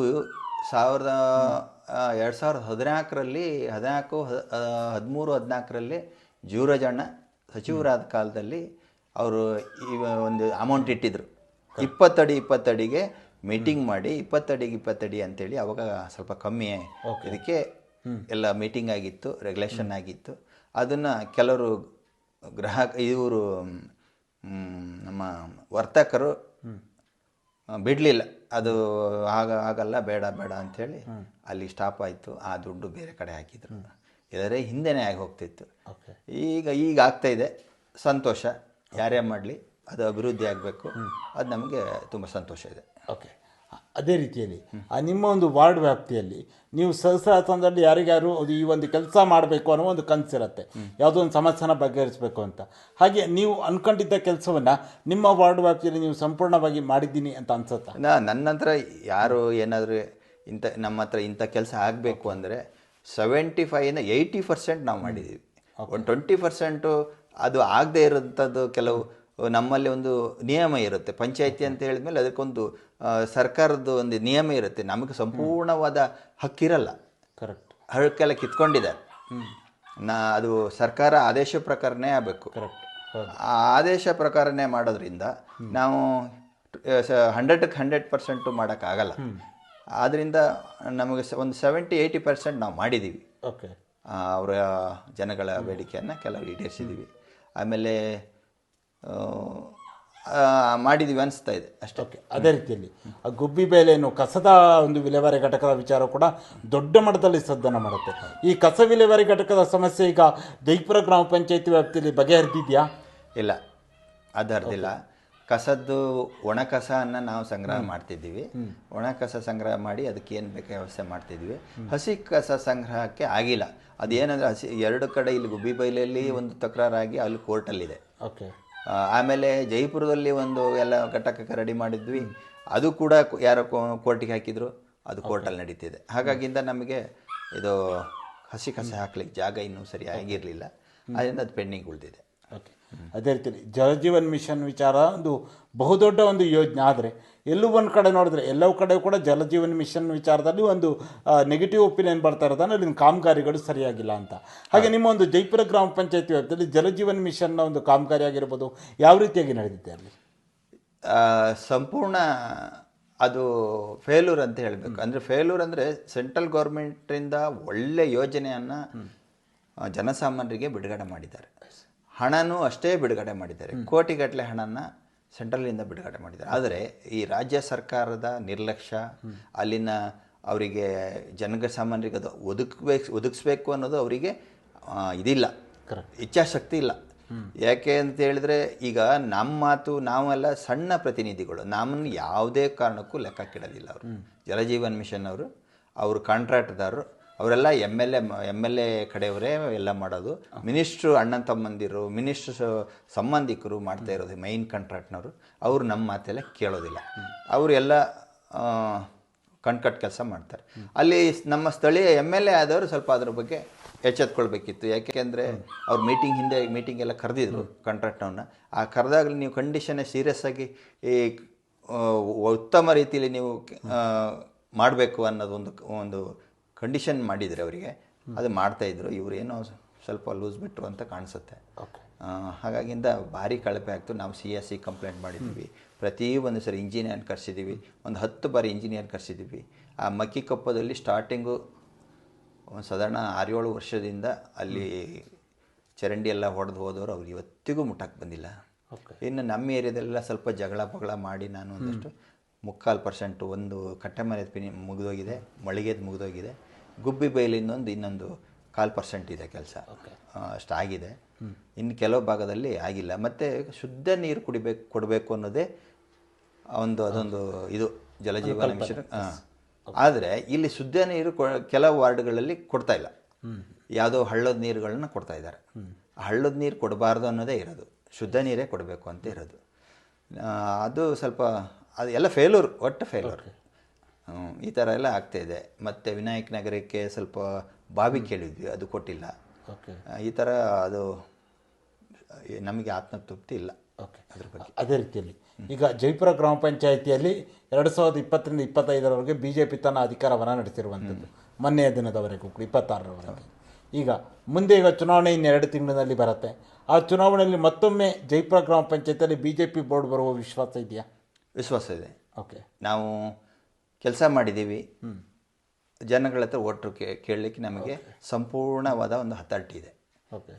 ಸಾವಿರದ ಎರಡು ಸಾವಿರದ ಹದಿನಾಲ್ಕರಲ್ಲಿ ಹದಿನಾಲ್ಕು ಹದಿಮೂರು ಹದಿನಾಲ್ಕರಲ್ಲಿ ಜೂರಜಣ್ಣ ಸಚಿವರಾದ ಕಾಲದಲ್ಲಿ ಅವರು ಈ ಒಂದು ಅಮೌಂಟ್ ಇಟ್ಟಿದ್ರು. ಇಪ್ಪತ್ತಡಿ ಇಪ್ಪತ್ತಡಿಗೆ ಮೀಟಿಂಗ್ ಮಾಡಿ ಇಪ್ಪತ್ತಡಿಗೆ ಇಪ್ಪತ್ತಡಿ ಅಂತೇಳಿ ಅವಾಗ ಸ್ವಲ್ಪ ಕಮ್ಮಿ ಇದಕ್ಕೆ ಎಲ್ಲ ಮೀಟಿಂಗ್ ಆಗಿತ್ತು ರೆಗ್ಯುಲೇಷನ್ ಆಗಿತ್ತು. ಅದನ್ನು ಕೆಲವರು ಗ್ರಾಹಕ ಇವರು ನಮ್ಮ ವರ್ತಕರು ಬಿಡಲಿಲ್ಲ. ಅದು ಆಗ ಆಗಲ್ಲ ಬೇಡ ಬೇಡ ಅಂಥೇಳಿ ಅಲ್ಲಿ ಸ್ಟಾಪ್ ಆಯಿತು. ಆ ದುಡ್ಡು ಬೇರೆ ಕಡೆ ಹಾಕಿದ್ರು. ಇದರ ಹಿಂದೆನೇ ಆಗಿ ಹೋಗ್ತಿತ್ತು. ಓಕೆ ಈಗ ಈಗ ಆಗ್ತಾ ಇದೆ. ಸಂತೋಷ. ಯಾರೇ ಮಾಡಲಿ? ಅದು ಅಭಿವೃದ್ಧಿ ಆಗಬೇಕು. ಅದು ನಮಗೆ ತುಂಬ ಸಂತೋಷ ಇದೆ. ಓಕೆ ಅದೇ ರೀತಿಯಲ್ಲಿ ಆ ನಿಮ್ಮ ಒಂದು ವಾರ್ಡ್ ವ್ಯಾಪ್ತಿಯಲ್ಲಿ ನೀವು ಸಹಸ್ರಾಸನದಲ್ಲಿ ಯಾರಿಗಾರು ಅದು ಈ ಒಂದು ಕೆಲಸ ಮಾಡಬೇಕು ಅನ್ನೋ ಒಂದು ಕನಸಿರುತ್ತೆ. ಯಾವುದೋ ಒಂದು ಸಮಸ್ಯೆನ ಬಗೆಹರಿಸಬೇಕು ಅಂತ. ಹಾಗೆ ನೀವು ಅನ್ಕೊಂಡಿದ್ದ ಕೆಲಸವನ್ನು ನಿಮ್ಮ ವಾರ್ಡ್ ವ್ಯಾಪ್ತಿಯಲ್ಲಿ ನೀವು ಸಂಪೂರ್ಣವಾಗಿ ಮಾಡಿದ್ದೀನಿ ಅಂತ ಅನ್ಸುತ್ತಾ? ನನ್ನ ಹತ್ರ ಯಾರು ಏನಾದರೂ ಇಂಥ ನಮ್ಮ ಹತ್ರ ಇಂಥ ಕೆಲಸ ಆಗಬೇಕು ಅಂದರೆ ಸೆವೆಂಟಿ ಫೈವಿಂದ ಏಯ್ಟಿ ಪರ್ಸೆಂಟ್ ನಾವು ಮಾಡಿದ್ದೀವಿ. ಒಂದು ಟ್ವೆಂಟಿ ಪರ್ಸೆಂಟು ಅದು ಆಗದೇ ಇರೋಂಥದ್ದು ಕೆಲವು ನಮ್ಮಲ್ಲಿ ಒಂದು ನಿಯಮ ಇರುತ್ತೆ. ಪಂಚಾಯಿತಿ ಅಂತ ಹೇಳಿದ್ಮೇಲೆ ಅದಕ್ಕೊಂದು ಸರ್ಕಾರದ ಒಂದು ನಿಯಮ ಇರುತ್ತೆ. ನಮಗೆ ಸಂಪೂರ್ಣವಾದ ಹಕ್ಕಿರಲ್ಲ ಕರೆಕ್ಟ್ ಹಕ್ಕೆಲ್ಲ ಕಿತ್ಕೊಂಡಿದ್ದಾರೆ. ನಾ ಅದು ಸರ್ಕಾರ ಆದೇಶ ಪ್ರಕಾರನೇ ಆಗಬೇಕು. ಕರೆಕ್ಟ್ ಆ ಆದೇಶ ಪ್ರಕಾರನೇ ಮಾಡೋದ್ರಿಂದ ನಾವು ಹಂಡ್ರೆಡ್ಗೆ ಹಂಡ್ರೆಡ್ ಪರ್ಸೆಂಟು ಮಾಡೋಕ್ಕಾಗಲ್ಲ. ಆದ್ದರಿಂದ ನಮಗೆ ಒಂದು ಸೆವೆಂಟಿ ಏಯ್ಟಿ ಪರ್ಸೆಂಟ್ ನಾವು ಮಾಡಿದ್ದೀವಿ ಓಕೆ ಅವರ ಜನಗಳ ಬೇಡಿಕೆಯನ್ನು ಕೆಲವು ಈಡೇರಿಸಿದ್ದೀವಿ ಆಮೇಲೆ ಮಾಡಿದ್ದೀವಿ ಅನಿಸ್ತಾ ಇದೆ ಅಷ್ಟೇ. ಓಕೆ ಅದೇ ರೀತಿಯಲ್ಲಿ. ಆ ಗುಬ್ಬಿ ಬೇಲೆಯನ್ನು ಕಸದ ಒಂದು ವಿಲೇವಾರಿ ಘಟಕದ ವಿಚಾರ ಕೂಡ ದೊಡ್ಡ ಮಟ್ಟದಲ್ಲಿ ಸದ್ದನ ಮಾಡುತ್ತೆ. ಈ ಕಸ ವಿಲೇವಾರಿ ಘಟಕದ ಸಮಸ್ಯೆ ಈಗ ದೈಪುರ ಗ್ರಾಮ ಪಂಚಾಯತಿ ವ್ಯಾಪ್ತಿಯಲ್ಲಿ ಬಗೆಹರಿದಿದೆಯಾ ಇಲ್ಲ ಅದು ಹರಿದಿಲ್ಲ ಕಸದ್ದು ಒಣ ಕಸವನ್ನು ನಾವು ಸಂಗ್ರಹ ಮಾಡ್ತಿದ್ದೀವಿ. ಒಣ ಕಸ ಸಂಗ್ರಹ ಮಾಡಿ ಅದಕ್ಕೆ ಏನು ಬೇಕು ವ್ಯವಸ್ಥೆ ಮಾಡ್ತಿದ್ದೀವಿ. ಹಸಿ ಕಸ ಸಂಗ್ರಹಕ್ಕೆ ಆಗಿಲ್ಲ. ಅದೇನಂದರೆ ಹಸಿ ಎರಡು ಕಡೆ ಇಲ್ಲಿ ಗುಬ್ಬಿ ಬೈಲಲ್ಲಿ ಒಂದು ತಕರಾರಾಗಿ ಅಲ್ಲಿ ಕೋರ್ಟಲ್ಲಿದೆ ಓಕೆ ಆಮೇಲೆ ಜೈಪುರದಲ್ಲಿ ಒಂದು ಎಲ್ಲ ಘಟಕಕ್ಕೆ ರೆಡಿ ಮಾಡಿದ್ವಿ. ಅದು ಕೂಡ ಯಾರು ಕೋರ್ಟಿಗೆ ಹಾಕಿದ್ರು. ಅದು ಕೋರ್ಟಲ್ಲಿ ನಡೀತಿದೆ. ಹಾಗಾಗಿಂದ ನಮಗೆ ಇದು ಹಸಿ ಕಸ ಹಾಕ್ಲಿಕ್ಕೆ ಜಾಗ ಇನ್ನೂ ಸರಿ ಆಗಿರಲಿಲ್ಲ. ಅದರಿಂದ ಅದು ಪೆಂಡಿಂಗ್ ಉಳಿದಿದೆ. ಓಕೆ ಅದೇ ರೀತಿ ಜಲಜೀವನ್ ಮಿಷನ್ ವಿಚಾರ ಒಂದು ಬಹುದೊಡ್ಡ ಒಂದು ಯೋಜನೆ. ಆದರೆ ಎಲ್ಲೂ ಒಂದು ಕಡೆ ನೋಡಿದ್ರೆ ಎಲ್ಲವೂ ಕಡೆ ಕೂಡ ಜಲಜೀವನ ಮಿಷನ್ ವಿಚಾರದಲ್ಲಿ ಒಂದು ನೆಗೆಟಿವ್ ಒಪಿನಿಯನ್ ಬರ್ತಾ ಇರೋದನ್ನು ಅಲ್ಲಿನ ಕಾಮಗಾರಿಗಳು ಸರಿಯಾಗಿಲ್ಲ ಅಂತ. ಹಾಗೆ ನಿಮ್ಮ ಒಂದು ಜೈಪುರ ಗ್ರಾಮ ಪಂಚಾಯತಿ ವ್ಯಾಪ್ತಿಯಲ್ಲಿ ಜಲಜೀವನ್ ಮಿಷನ್ನ ಒಂದು ಕಾಮಗಾರಿ ಆಗಿರ್ಬೋದು ಯಾವ ರೀತಿಯಾಗಿ ನಡೆದಿದೆ ಅಲ್ಲಿ? ಸಂಪೂರ್ಣ ಅದು ಫೇಲ್ಯೂರ್ ಅಂತ ಹೇಳಬೇಕು. ಅಂದರೆ ಫೇಲ್ಯೂರ್ ಅಂದರೆ ಸೆಂಟ್ರಲ್ ಗೌರ್ಮೆಂಟಿಂದ ಒಳ್ಳೆ ಯೋಜನೆಯನ್ನು ಜನಸಾಮಾನ್ಯರಿಗೆ ಬಿಡುಗಡೆ ಮಾಡಿದ್ದಾರೆ. ಹಣನೂ ಅಷ್ಟೇ ಬಿಡುಗಡೆ ಮಾಡಿದ್ದಾರೆ. ಕೋಟಿಗಟ್ಟಲೆ ಹಣನ ಸೆಂಟ್ರಲಿಂದ ಬಿಡುಗಡೆ ಮಾಡಿದ್ದಾರೆ. ಆದರೆ ಈ ರಾಜ್ಯ ಸರ್ಕಾರದ ನಿರ್ಲಕ್ಷ್ಯ ಅಲ್ಲಿನ ಅವರಿಗೆ ಜನಸಾಮಾನ್ಯರಿಗೆ ಅದು ಒದಗಬೇಕು ಒದಗಿಸ್ಬೇಕು ಅನ್ನೋದು ಅವರಿಗೆ ಇದಿಲ್ಲ. ಇಚ್ಛಾಶಕ್ತಿ ಇಲ್ಲ. ಯಾಕೆ ಅಂತ ಹೇಳಿದ್ರೆ ಈಗ ನಮ್ಮ ಮಾತು ನಾವೆಲ್ಲ ಸಣ್ಣ ಪ್ರತಿನಿಧಿಗಳು. ನಮ್ಮನ್ನು ಯಾವುದೇ ಕಾರಣಕ್ಕೂ ಲೆಕ್ಕಕ್ಕಿಡೋದಿಲ್ಲ ಅವರು. ಜಲಜೀವನ್ ಮಿಷನ್ ಅವರು ಅವರು ಕಾಂಟ್ರಾಕ್ಟ್ದಾರರು ಅವರೆಲ್ಲ M L A M L A ಕಡೆಯವರೇ ಎಲ್ಲ ಮಾಡೋದು. ಮಿನಿಸ್ಟ್ರು ಅಣ್ಣನ ತಮ್ಮಂದಿರು ಮಿನಿಸ್ಟ್ರು ಸಂಬಂಧಿಕರು ಮಾಡ್ತಾ ಇರೋದು ಮೈನ್ ಕಾಂಟ್ರಾಕ್ಟ್ನವರು ಅವರು ನಮ್ಮ ಮಾತೆಲ್ಲ ಕೇಳೋದಿಲ್ಲ. ಅವರೆಲ್ಲ ಕಣ್ಕಟ್ ಕೆಲಸ ಮಾಡ್ತಾರೆ. ಅಲ್ಲಿ ನಮ್ಮ ಸ್ಥಳೀಯ ಎಂ ಎಲ್ ಎ ಆದವರು ಸ್ವಲ್ಪ ಅದ್ರ ಬಗ್ಗೆ ಎಚ್ಚೆತ್ಕೊಳ್ಬೇಕಿತ್ತು. ಯಾಕೆಂದರೆ ಅವ್ರು ಮೀಟಿಂಗ್ ಹಿಂದೆ ಮೀಟಿಂಗ್ ಎಲ್ಲ ಕರೆದಿದ್ರು ಕಾಂಟ್ರಾಕ್ಟ್ನವ್ರನ್ನ ಆ ಕರೆದಾಗಲಿ ನೀವು ಕಂಡೀಷನ್ನೇ ಸೀರಿಯಸ್ ಆಗಿ ಈ ಉತ್ತಮ ರೀತಿಯಲ್ಲಿ ನೀವು ಮಾಡಬೇಕು ಅನ್ನೋದೊಂದು ಒಂದು ಕಂಡೀಷನ್ ಮಾಡಿದರೆ ಅವರಿಗೆ. ಅದು ಮಾಡ್ತಾಯಿದ್ರು ಇವರು ಏನೋ ಸ್ವಲ್ಪ ಲೂಸ್ ಬಿಟ್ಟರು ಅಂತ ಕಾಣಿಸುತ್ತೆ. ಹಾಗಾಗಿಂದ ಭಾರಿ ಕಳಪೆ ಆಗ್ತು. ನಾವು ಸಿ ಎಸ್ ಸಿ ಕಂಪ್ಲೇಂಟ್ ಮಾಡಿದ್ವಿ. ಪ್ರತಿ ಒಂದು ಸರಿ ಇಂಜಿನಿಯರ್ ಕರೆಸಿದ್ದೀವಿ ಒಂದು ಹತ್ತು ಬಾರಿ ಇಂಜಿನಿಯರ್ ಕರೆಸಿದ್ದೀವಿ ಆ ಮಕ್ಕಿ ಕಪ್ಪದಲ್ಲಿ ಸ್ಟಾರ್ಟಿಂಗು ಒಂದು ಸಾಧಾರಣ ಆರೇಳು ವರ್ಷದಿಂದ ಅಲ್ಲಿ ಚರಂಡಿ ಎಲ್ಲ ಹೊಡೆದು ಹೋದವರು ಅವ್ರು ಇವತ್ತಿಗೂ ಮುಟ್ಟಕ್ಕೆ ಬಂದಿಲ್ಲ. ಓಕೆ ಇನ್ನು ನಮ್ಮ ಏರಿಯಾದಲ್ಲೆಲ್ಲ ಸ್ವಲ್ಪ ಜಗಳ ಪಗಳ ಮಾಡಿ ನಾನು ಒಂದಷ್ಟು ಮುಕ್ಕಾಲು ಪರ್ಸೆಂಟು ಒಂದು ಕಟ್ಟೆ ಕಟ್ಟೆಮನೆ ಪಿನಿ ಮುಗಿದೋಗಿದೆ ಮಳಿಗೆದು ಮುಗಿದೋಗಿದೆ. ಗುಬ್ಬಿ ಬೈಲಿನೊಂದು ಇನ್ನೊಂದು ಕಾಲು ಪರ್ಸೆಂಟ್ ಇದೆ ಕೆಲಸ. ಅಷ್ಟಾಗಿದೆ ಇನ್ನು ಕೆಲವು ಭಾಗದಲ್ಲಿ ಆಗಿಲ್ಲ. ಮತ್ತು ಶುದ್ಧ ನೀರು ಕುಡಿಬೇಕು ಕೊಡಬೇಕು ಅನ್ನೋದೇ ಒಂದು ಅದೊಂದು ಇದು ಜಲಜೀವನ ಮಿಷನ್. ಆದರೆ ಇಲ್ಲಿ ಶುದ್ಧ ನೀರು ಕೊ- ಕೆಲವು ವಾರ್ಡ್ಗಳಲ್ಲಿ ಕೊಡ್ತಾ ಇಲ್ಲ. ಯಾವುದೋ ಹಳ್ಳದ ನೀರುಗಳನ್ನ ಕೊಡ್ತಾ ಇದ್ದಾರೆ. ಹಳ್ಳದ ನೀರು ಕೊಡಬಾರ್ದು ಅನ್ನೋದೇ ಇರೋದು. ಶುದ್ಧ ನೀರೇ ಕೊಡಬೇಕು ಅಂತ ಇರೋದು. ಅದು ಸ್ವಲ್ಪ ಅದು ಎಲ್ಲ ಫೇಲೂರ್ ಒಟ್ಟು ಫೇಲೂರ್ ಈ ಥರ ಎಲ್ಲ ಆಗ್ತಾಯಿದೆ ಮತ್ತು ವಿನಾಯಕ ನಗರಕ್ಕೆ ಸ್ವಲ್ಪ ಬಾವಿ ಕೇಳಿದ್ವಿ ಅದು ಕೊಟ್ಟಿಲ್ಲ. ಓಕೆ ಈ ಥರ ಅದು ನಮಗೆ ಆತ್ಮತೃಪ್ತಿ ಇಲ್ಲ. ಓಕೆ ಅದೇ ರೀತಿಯಲ್ಲಿ. ಈಗ ಜೈಪುರ ಗ್ರಾಮ ಪಂಚಾಯಿತಿಯಲ್ಲಿ ಎರಡು ಸಾವಿರದ ಇಪ್ಪತ್ತರಿಂದ ಇಪ್ಪತ್ತೈದರವರೆಗೆ ಬಿ ಜೆ ಪಿ ತನ್ನ ಅಧಿಕಾರವನ್ನು ನಡೆಸಿರುವಂಥದ್ದು. ಮೊನ್ನೆಯ ದಿನದವರೆಗೂ ಕೂಡ ಇಪ್ಪತ್ತಾರರವರೆಗೆ. ಈಗ ಮುಂದೆ ಈಗ ಚುನಾವಣೆ ಇನ್ನೆರಡು ತಿಂಗಳಿನಲ್ಲಿ ಬರುತ್ತೆ. ಆ ಚುನಾವಣೆಯಲ್ಲಿ ಮತ್ತೊಮ್ಮೆ ಜೈಪುರ ಗ್ರಾಮ ಪಂಚಾಯತಿಯಲ್ಲಿ ಬಿ ಜೆ ಪಿ ಬೋರ್ಡ್ ಬರುವ ವಿಶ್ವಾಸ ಇದೆಯಾ? ವಿಶ್ವಾಸ ಇದೆ. ಓಕೆ ನಾವು ಕೆಲಸ ಮಾಡಿದ್ದೀವಿ. ಜನಗಳ ಹತ್ರ ಒಟ್ಟು ಕೇ ಕೇಳಲಿಕ್ಕೆ ನಮಗೆ ಸಂಪೂರ್ಣವಾದ ಒಂದು ಅಥಾರಿಟಿ ಇದೆ.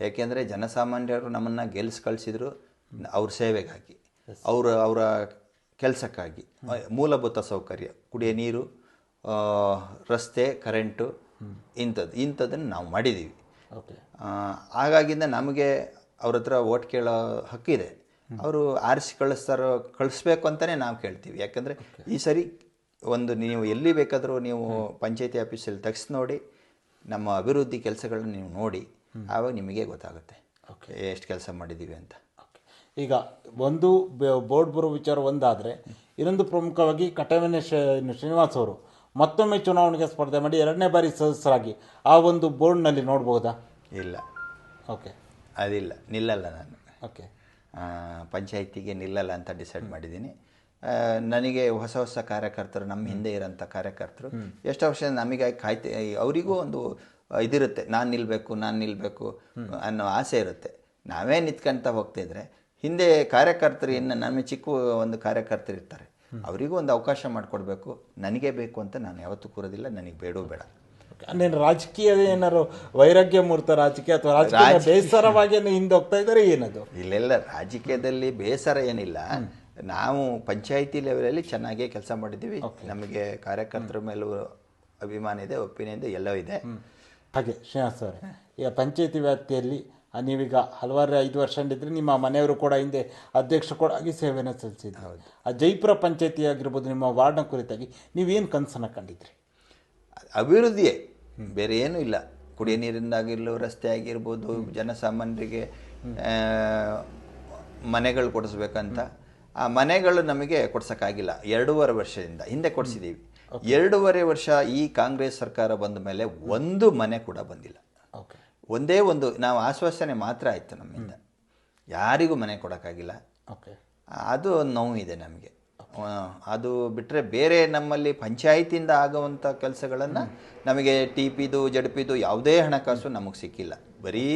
ಯಾಕೆಂದರೆ ಜನಸಾಮಾನ್ಯರು ನಮ್ಮನ್ನು ಗೆಲ್ಸ್ ಕಳಿಸಿದ್ರು ಅವ್ರ ಸೇವೆಗಾಗಿ ಅವರ ಅವರ ಕೆಲಸಕ್ಕಾಗಿ ಮೂಲಭೂತ ಸೌಕರ್ಯ ಕುಡಿಯೋ ನೀರು ರಸ್ತೆ ಕರೆಂಟು ಇಂಥದ್ದು ಇಂಥದ್ದನ್ನು ನಾವು ಮಾಡಿದ್ದೀವಿ. ಹಾಗಾಗಿಂದ ನಮಗೆ ಅವ್ರ ಹತ್ರ ಓಟ್ ಕೇಳೋ ಹಕ್ಕಿದೆ. ಅವರು ಆರಿಸಿ ಕಳಿಸ್ತಾರೋ ಕಳಿಸ್ಬೇಕು ಅಂತಲೇ ನಾವು ಕೇಳ್ತೀವಿ. ಯಾಕಂದರೆ ಈ ಸರಿ ಒಂದು ನೀವು ಎಲ್ಲಿ ಬೇಕಾದರೂ ನೀವು ಪಂಚಾಯತಿ ಆಫೀಸಲ್ಲಿ ತೆಗ್ಸಿ ನೋಡಿ ನಮ್ಮ ಅಭಿವೃದ್ಧಿ ಕೆಲಸಗಳನ್ನ ನೀವು ನೋಡಿ ಆವಾಗ ನಿಮಗೆ ಗೊತ್ತಾಗುತ್ತೆ. ಓಕೆ. ಎಷ್ಟು ಕೆಲಸ ಮಾಡಿದ್ದೀವಿ ಅಂತ. ಓಕೆ. ಈಗ ಒಂದು ಬೋರ್ಡ್ ಬರೋ ವಿಚಾರ ಒಂದಾದರೆ ಇನ್ನೊಂದು ಪ್ರಮುಖವಾಗಿ ಕಟಮನೆ ಶ್ರೀನಿವಾಸ್ ಅವರು ಮತ್ತೊಮ್ಮೆ ಚುನಾವಣೆಗೆ ಸ್ಪರ್ಧೆ ಮಾಡಿ ಎರಡನೇ ಬಾರಿ ಸದಸ್ಯರಾಗಿ ಆ ಒಂದು ಬೋರ್ಡ್ನಲ್ಲಿ ನೋಡ್ಬೋದಾ? ಇಲ್ಲ. ಓಕೆ. ಅದಿಲ್ಲ. ನಿಲ್ಲಲ್ಲ ನಾನು. ಓಕೆ. ಪಂಚಾಯಿತಿಗೆ ನಿಲ್ಲಲ್ಲ ಅಂತ ಡಿಸೈಡ್ ಮಾಡಿದ್ದೀನಿ. ನನಗೆ ಹೊಸ ಹೊಸ ಕಾರ್ಯಕರ್ತರು ನಮ್ಮ ಹಿಂದೆ ಇರೋಂಥ ಕಾರ್ಯಕರ್ತರು. ಎಷ್ಟು ವರ್ಷ ನಮಗೆ ಕಾಯ್ತೆ ಅವರಿಗೂ ಒಂದು ಇದಿರುತ್ತೆ ನಾನು ನಿಲ್ಲಬೇಕು ನಾನು ನಿಲ್ಲಬೇಕು ಅನ್ನೋ ಆಸೆ ಇರುತ್ತೆ. ನಾವೇ ನಿಂತ್ಕೊಂತ ಹೋಗ್ತಿದ್ರೆ ಹಿಂದೆ ಕಾರ್ಯಕರ್ತರು ಇನ್ನು ನಮ್ಮ ಚಿಕ್ಕ ಒಂದು ಕಾರ್ಯಕರ್ತರು ಇರ್ತಾರೆ. ಅವರಿಗೂ ಒಂದು ಅವಕಾಶ ಮಾಡಿಕೊಡ್ಬೇಕು. ನನಗೆ ಬೇಕು ಅಂತ ನಾನು ಯಾವತ್ತೂ ಕೂರೋದಿಲ್ಲ ನನಗೆ ಬೇಡೂ ಬೇಡ. ನೀನು ರಾಜಕೀಯ ಏನಾರು ವೈರಾಗ್ಯ ಮೂರ್ತ ರಾಜಕೀಯ ಅಥವಾ ರಾಜಕೀಯ ಬೇಸರವಾಗಿ ಹಿಂದೆ ಹೋಗ್ತಾ ಇದ್ದಾರೆ ಏನದು? ಇಲ್ಲೆಲ್ಲ ರಾಜಕೀಯದಲ್ಲಿ ಬೇಸರ ಏನಿಲ್ಲ. ನಾವು ಪಂಚಾಯಿತಿ ಲೆವೆಲಲ್ಲಿ ಚೆನ್ನಾಗೇ ಕೆಲಸ ಮಾಡಿದ್ದೀವಿ. ನಮಗೆ ಕಾರ್ಯಕರ್ತರ ಮೇಲೂ ಅಭಿಮಾನ ಇದೆ ಒಪಿನಿಯನ್ ಇದೆ ಎಲ್ಲವೂ ಇದೆ. ಹಾಗೆ ಶ್ರೀನಿವಾಸ್ ಅವರೇ ಈಗ ಪಂಚಾಯತಿ ವ್ಯಾಪ್ತಿಯಲ್ಲಿ ನೀವೀಗ ಹಲವಾರು ಐದು ವರ್ಷ ಇದ್ದರೆ ನಿಮ್ಮ ಮನೆಯವರು ಕೂಡ ಹಿಂದೆ ಅಧ್ಯಕ್ಷರು ಕೂಡ ಆಗಿ ಸೇವೆಯನ್ನು ಸಲ್ಲಿಸಿದ್ರು. ಆ ಜೈಪುರ ಪಂಚಾಯಿತಿ ಆಗಿರ್ಬೋದು ನಿಮ್ಮ ವಾರ್ಡ್ನ ಕುರಿತಾಗಿ ನೀವೇನು ಕನಸನ್ನು ಕಂಡಿದ್ರಿ? ಅಭಿವೃದ್ಧಿಯೇ ಬೇರೆ ಏನೂ ಇಲ್ಲ. ಕುಡಿಯ ನೀರಿಂದಾಗಿರ್ಲು ರಸ್ತೆ ಆಗಿರ್ಬೋದು ಜನಸಾಮಾನ್ಯರಿಗೆ ಮನೆಗಳು ಕೊಡಿಸ್ಬೇಕಂತ. ಆ ಮನೆಗಳು ನಮಗೆ ಕೊಡ್ಸೋಕ್ಕಾಗಿಲ್ಲ. ಎರಡೂವರೆ ವರ್ಷದಿಂದ ಹಿಂದೆ ಕೊಡಿಸಿದ್ದೀವಿ ಎರಡೂವರೆ ವರ್ಷ ಈ ಕಾಂಗ್ರೆಸ್ ಸರ್ಕಾರ ಬಂದ ಮೇಲೆ ಒಂದು ಮನೆ ಕೂಡ ಬಂದಿಲ್ಲ. ಒಂದೇ ಒಂದು ನಾವು ಆಶ್ವಾಸನೆ ಮಾತ್ರ ಆಯಿತು ನಮ್ಮಿಂದ. ಯಾರಿಗೂ ಮನೆ ಕೊಡೋಕ್ಕಾಗಿಲ್ಲ. ಓಕೆ ಅದು ನೋವಿದೆ ನಮಗೆ. ಅದು ಬಿಟ್ಟರೆ ಬೇರೆ ನಮ್ಮಲ್ಲಿ ಪಂಚಾಯಿತಿಯಿಂದ ಆಗುವಂಥ ಕೆಲಸಗಳನ್ನು ನಮಗೆ ಟಿ ಪಿದು ಜಡ್ಪಿದು ಯಾವುದೇ ಹಣಕಾಸು ನಮಗೆ ಸಿಕ್ಕಿಲ್ಲ. ಬರೀ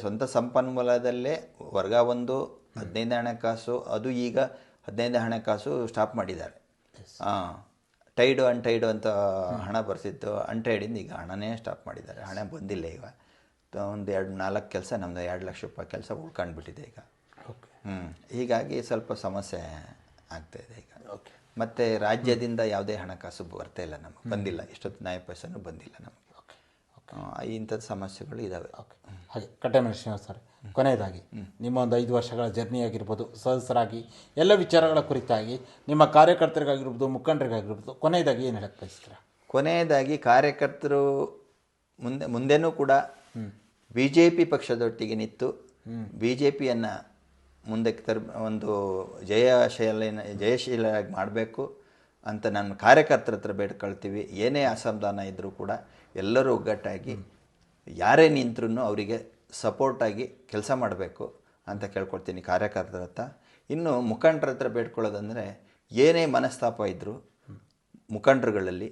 ಸ್ವಂತ ಸಂಪನ್ಮೂಲದಲ್ಲೇ ವರ್ಗ ಒಂದು ಹದಿನೈದು ಹಣಕಾಸು ಅದು ಈಗ ಹದಿನೈದು ಹಣಕಾಸು ಸ್ಟಾಪ್ ಮಾಡಿದ್ದಾರೆ. ಹಾಂ ಟೈಡು ಅನ್ಟೈಡು ಅಂತ ಹಣ ಬರ್ತಿತ್ತು ಅನ್ಟೈಡಿಂದ ಈಗ ಹಣನೇ ಸ್ಟಾಪ್ ಮಾಡಿದ್ದಾರೆ. ಹಣ ಬಂದಿಲ್ಲ ಈಗ. ಒಂದು ಎರಡು ನಾಲ್ಕು ಕೆಲಸ ನಮ್ಮದು ಎರಡು ಲಕ್ಷ ರೂಪಾಯಿ ಕೆಲಸ ಉಳ್ಕೊಂಡ್ಬಿಟ್ಟಿದೆ ಈಗ. Okay hmm. ಹೀಗಾಗಿ ಸ್ವಲ್ಪ ಸಮಸ್ಯೆ ಆಗ್ತಾ ಇದೆ ಈಗ. ಓಕೆ ಮತ್ತು ರಾಜ್ಯದಿಂದ ಯಾವುದೇ ಹಣಕಾಸು ಬರ್ತಾ ಇಲ್ಲ ನಮಗೆ. ಬಂದಿಲ್ಲ. ಎಷ್ಟೊತ್ತು ನ್ಯಾಯ ಪೈಸನೂ ಬಂದಿಲ್ಲ ನಮಗೆ. ಇಂಥದ್ದು ಸಮಸ್ಯೆಗಳು ಇದ್ದಾವೆ ಓಕೆ ಹಾಗೆ ಕಟ್ಟೆ ಶ್ರೀನಿವಾಸ್ ಸರ್ ಕೊನೆಯದಾಗಿ ನಿಮ್ಮ ಒಂದು ಐದು ವರ್ಷಗಳ ಜರ್ನಿ ಆಗಿರ್ಬೋದು ಸದಸ್ಯರಾಗಿ ಎಲ್ಲ ವಿಚಾರಗಳ ಕುರಿತಾಗಿ ನಿಮ್ಮ ಕಾರ್ಯಕರ್ತರಿಗಾಗಿರ್ಬೋದು ಮುಖಂಡರಿಗಾಗಿರ್ಬೋದು ಕೊನೆಯದಾಗಿ ಏನು ಹೇಳಕ್ಕೆ ಬಯಸ್ತೀರಾ? ಕೊನೆಯದಾಗಿ ಕಾರ್ಯಕರ್ತರು ಮುಂದೆ ಮುಂದೆನೂ ಕೂಡ ಬಿ ಜೆ ಪಿ ಪಕ್ಷದೊಟ್ಟಿಗೆ ನಿಂತು ಬಿ ಜೆ ಪಿಯನ್ನು ಮುಂದಕ್ಕೆ ತರ್ ಒಂದು ಜಯಶೀಲ ಜಯಶೀಲರಾಗಿ ಮಾಡಬೇಕು ಅಂತ ನಾನು ಕಾರ್ಯಕರ್ತರ ಹತ್ರ ಬೇಡ್ಕೊಳ್ತೀವಿ. ಏನೇ ಅಸಮಾಧಾನ ಇದ್ದರೂ ಕೂಡ ಎಲ್ಲರೂ ಒಗ್ಗಟ್ಟಾಗಿ ಯಾರೇ ನಿಂತರೂ ಅವರಿಗೆ ಸಪೋರ್ಟಾಗಿ ಕೆಲಸ ಮಾಡಬೇಕು ಅಂತ ಕೇಳ್ಕೊಡ್ತೀನಿ ಕಾರ್ಯಕರ್ತರ ಹತ್ರ. ಇನ್ನು ಮುಖಂಡರ ಹತ್ರ ಬೇಡ್ಕೊಳ್ಳೋದಂದರೆ ಏನೇ ಮನಸ್ತಾಪ ಇದ್ದರು ಮುಖಂಡರುಗಳಲ್ಲಿ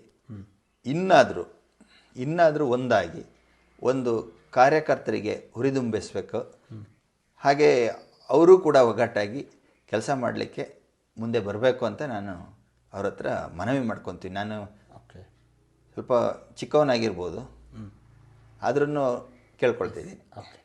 ಇನ್ನಾದರೂ ಇನ್ನಾದರೂ ಒಂದಾಗಿ ಒಂದು ಕಾರ್ಯಕರ್ತರಿಗೆ ಹುರಿದುಂಬಿಸಬೇಕು. ಹಾಗೆ ಅವರು ಕೂಡ ಒಗ್ಗಟ್ಟಾಗಿ ಕೆಲಸ ಮಾಡಲಿಕ್ಕೆ ಮುಂದೆ ಬರಬೇಕು ಅಂತ ನಾನು ಅವ್ರ ಹತ್ರ ಮನವಿ ಮಾಡ್ಕೊತೀನಿ. ನಾನು ಓಕೆ. ಸ್ವಲ್ಪ ಚಿಕ್ಕವನಾಗಿರ್ಬೋದು. ಆದ್ರೂ ಕೇಳ್ಕೊಳ್ತಿದ್ದೀನಿ ಓಕೆ.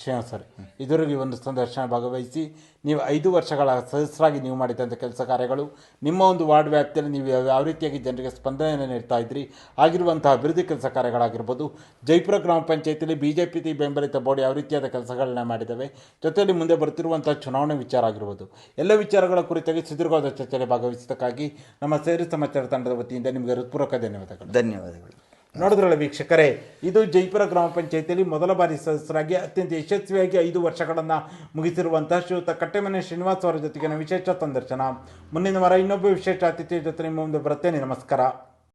ಶ್ರೀನಿವಾಸ್ ಸರ್ ಇದರಲ್ಲಿ ಒಂದು ಸಂದರ್ಶನ ಭಾಗವಹಿಸಿ ನೀವು ಐದು ವರ್ಷಗಳ ಸದಸ್ಯರಾಗಿ ನೀವು ಮಾಡಿದಂಥ ಕೆಲಸ ಕಾರ್ಯಗಳು ನಿಮ್ಮ ಒಂದು ವಾರ್ಡ್ ವ್ಯಾಪ್ತಿಯಲ್ಲಿ ನೀವು ಯಾವ ಯಾವ ರೀತಿಯಾಗಿ ಜನರಿಗೆ ಸ್ಪಂದನೆಯನ್ನು ನೀಡ್ತಾ ಇದ್ರಿ ಆಗಿರುವಂತಹ ಅಭಿವೃದ್ಧಿ ಕೆಲಸ ಕಾರ್ಯಗಳಾಗಿರ್ಬೋದು ಜೈಪುರ ಗ್ರಾಮ ಪಂಚಾಯತಿಯಲ್ಲಿ ಬಿ ಜೆ ಪಿ ಬೆಂಬಲಿತ ಬೋರ್ಡ್ ಯಾವ ರೀತಿಯಾದ ಕೆಲಸಗಳನ್ನ ಮಾಡಿದ್ದಾವೆ ಜೊತೆಯಲ್ಲಿ ಮುಂದೆ ಬರ್ತಿರುವಂಥ ಚುನಾವಣೆ ವಿಚಾರ ಆಗಿರ್ಬೋದು ಎಲ್ಲ ವಿಚಾರಗಳ ಕುರಿತಾಗಿ ಸುದೀರ್ಘವಾದ ಚರ್ಚೆಯಲ್ಲಿ ಭಾಗವಹಿಸಿದ್ದಕ್ಕಾಗಿ ನಮ್ಮ ಸೇರಿ ಸಮಾಚಾರ ತಂಡದ ವತಿಯಿಂದ ನಿಮಗೆ ಹೃತ್ಪೂರ್ವಕ ಧನ್ಯವಾದಗಳು. ಧನ್ಯವಾದಗಳು. ನೋಡಿದ್ರಲ್ಲ ವೀಕ್ಷಕರೇ, ಇದು ಜೈಪುರ ಗ್ರಾಮ ಪಂಚಾಯತಿಯಲ್ಲಿ ಮೊದಲ ಬಾರಿ ಸದಸ್ಯರಾಗಿ, ಅತ್ಯಂತ ಯಶಸ್ವಿಯಾಗಿ ಐದು ವರ್ಷಗಳನ್ನು ಮುಗಿಸಿರುವಂತಹ ಶ್ರೀಯುತ ಕಟ್ಟೆಮನೆ ಶ್ರೀನಿವಾಸ್ ಅವರ ಜೊತೆಗಿನ ವಿಶೇಷ ಸಂದರ್ಶನ. ಮುಂದಿನ ವಾರ ಇನ್ನೊಬ್ಬ ವಿಶೇಷ ಅತಿಥಿಯ ಜೊತೆ ನಿಮ್ಮ ಮುಂದೆ ಬರುತ್ತೇನೆ. ನಮಸ್ಕಾರ.